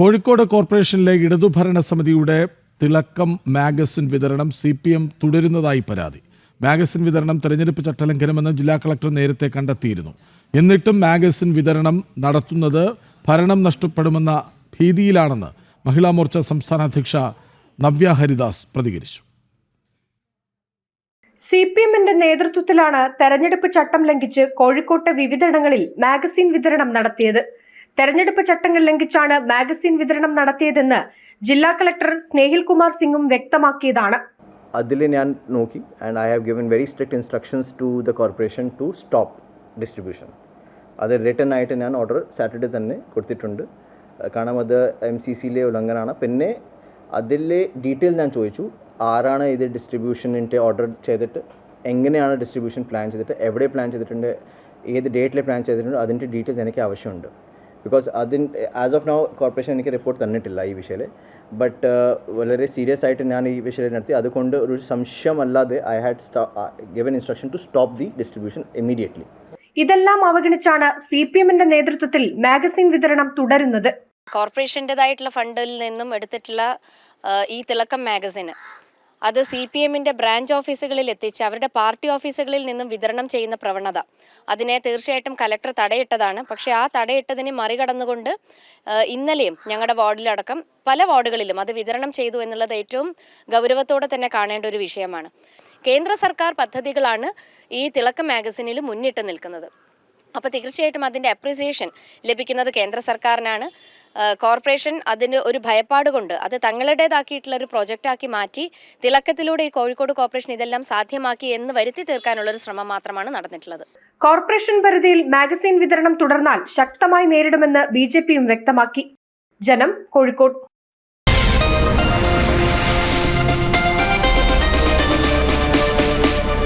കോഴിക്കോട് കോർപ്പറേഷനിലെ ഇടതുഭരണ സമിതിയുടെ തിളക്കം മാഗസിൻ വിതരണം സി പി എം തുടരുന്നതായി പരാതി. മാഗസിൻ വിതരണം തെരഞ്ഞെടുപ്പ് ചട്ടലംഘനമെന്ന് ജില്ലാ കളക്ടർ നേരത്തെ കണ്ടെത്തിയിരുന്നു. എന്നിട്ടും മാഗസിൻ വിതരണം നടത്തുന്നത് ഭരണം നഷ്ടപ്പെടുമെന്ന ഭീതിയിലാണെന്ന് മഹിളാ മോർച്ച സംസ്ഥാന അധ്യക്ഷ നവ്യ ഹരിദാസ് പ്രതികരിച്ചു. സി പി എമ്മിന്റെ നേതൃത്വത്തിലാണ് തെരഞ്ഞെടുപ്പ് ചട്ടം ലംഘിച്ച് കോഴിക്കോട്ടെ വിവിധയിടങ്ങളിൽ മാഗസിൻ വിതരണം നടത്തിയത്. തെരഞ്ഞെടുപ്പ് ചട്ടങ്ങൾ ലംഘിച്ചാണ് മാഗസിൻ വിതരണം നടത്തിയതെന്ന് ജില്ലാ കളക്ടർ സ്നേഹിൽ കുമാർ സിംഗും വ്യക്തമാക്കിയതാണ്. അതിൽ ഞാൻ നോക്കി and I have given very strict instructions to the corporation to stop distribution അത് റിട്ടേൺ ആയിട്ട് ഞാൻ ഓർഡർ സാറ്റർഡേ തന്നെ കൊടുത്തിട്ടുണ്ട്. കാരണം അത് എം സി സിയിലെ ഉല്ലംഘനമാണ് പിന്നെ അതിലെ ഡീറ്റെയിൽ ഞാൻ ചോദിച്ചു ആരാണ് ഇത് ഡിസ്ട്രിബ്യൂഷനിന്റെ ഓർഡർ ചെയ്തിട്ട് എങ്ങനെയാണ് ഡിസ്ട്രിബ്യൂഷൻ പ്ലാൻ ചെയ്തിട്ട് എവിടെ പ്ലാൻ ചെയ്തിട്ടുണ്ട് ഏത് ഡേറ്റിൽ പ്ലാൻ ചെയ്തിട്ടുണ്ട് അതിന്റെ ഡീറ്റെയിൽസ് എനിക്ക് ആവശ്യമുണ്ട്. ബിക്കോസ് അതിൻ ആസ് ഓഫ് നൗ കോർപ്പറേഷൻ എനിക്ക് റിപ്പോർട്ട് തന്നിട്ടില്ല ഈ വിഷയത്തിൽ ബട്ട് വളരെ സീരിയസ് ആയിട്ട് ഞാൻ ഈ വിഷയം നടത്തി. അതുകൊണ്ട് ഒരു സംശയമല്ലാതെ I had given instruction to stop the distribution immediately ഇതെല്ലാം അവഗണിച്ചാണ് സി പി എമ്മിന്റെ നേതൃത്വത്തിൽ മാഗസിൻ വിതരണം തുടരുന്നത്. കോർപ്പറേഷന്റെതായിട്ടുള്ള ഫണ്ടിൽ നിന്നും എടുത്തിട്ടുള്ള ആ, ഈ തിളക്കം മാഗസിന്. അത് സി പി എമ്മിന്റെ ബ്രാഞ്ച് ഓഫീസുകളിൽ എത്തിച്ച് അവരുടെ പാർട്ടി ഓഫീസുകളിൽ നിന്നും വിതരണം ചെയ്യുന്ന പ്രവണത. അതിനെ തീർച്ചയായിട്ടും കലക്ടർ തടയിട്ടതാണ്. പക്ഷേ ആ തടയിട്ടതിനെ മറികടന്നുകൊണ്ട് ഇന്നലെയും ഞങ്ങളുടെ വാർഡിലടക്കം പല വാർഡുകളിലും അത് വിതരണം ചെയ്തു എന്നുള്ളത് ഏറ്റവും ഗൗരവത്തോടെ തന്നെ കാണേണ്ട ഒരു വിഷയമാണ്. കേന്ദ്ര സർക്കാർ പദ്ധതികളാണ് ഈ തിളക്കം മാഗസിനിൽ മുന്നിട്ട് നിൽക്കുന്നത്. അപ്പോൾ തീർച്ചയായിട്ടും അതിന്റെ അപ്രിസിയേഷൻ ലഭിക്കുന്നത് കേന്ദ്ര സർക്കാരിനാണ്. കോർപ്പറേഷൻ അതിന് ഒരു ഭയപ്പാട് കൊണ്ട് അത് തങ്ങളുടേതാക്കിയിട്ടുള്ള ഒരു പ്രൊജക്റ്റാക്കി മാറ്റി തിളക്കത്തിലൂടെ ഈ കോഴിക്കോട് കോർപ്പറേഷൻ ഇതെല്ലാം സാധ്യമാക്കി എന്ന് വരുത്തി തീർക്കാനുള്ള ഒരു ശ്രമം മാത്രമാണ് നടന്നിട്ടുള്ളത്. കോർപ്പറേഷൻ പരിധിയിൽ മാഗസിൻ വിതരണം തുടർന്നാൽ ശക്തമായി നേരിടുമെന്ന് ബി വ്യക്തമാക്കി. ജനം കോഴിക്കോട്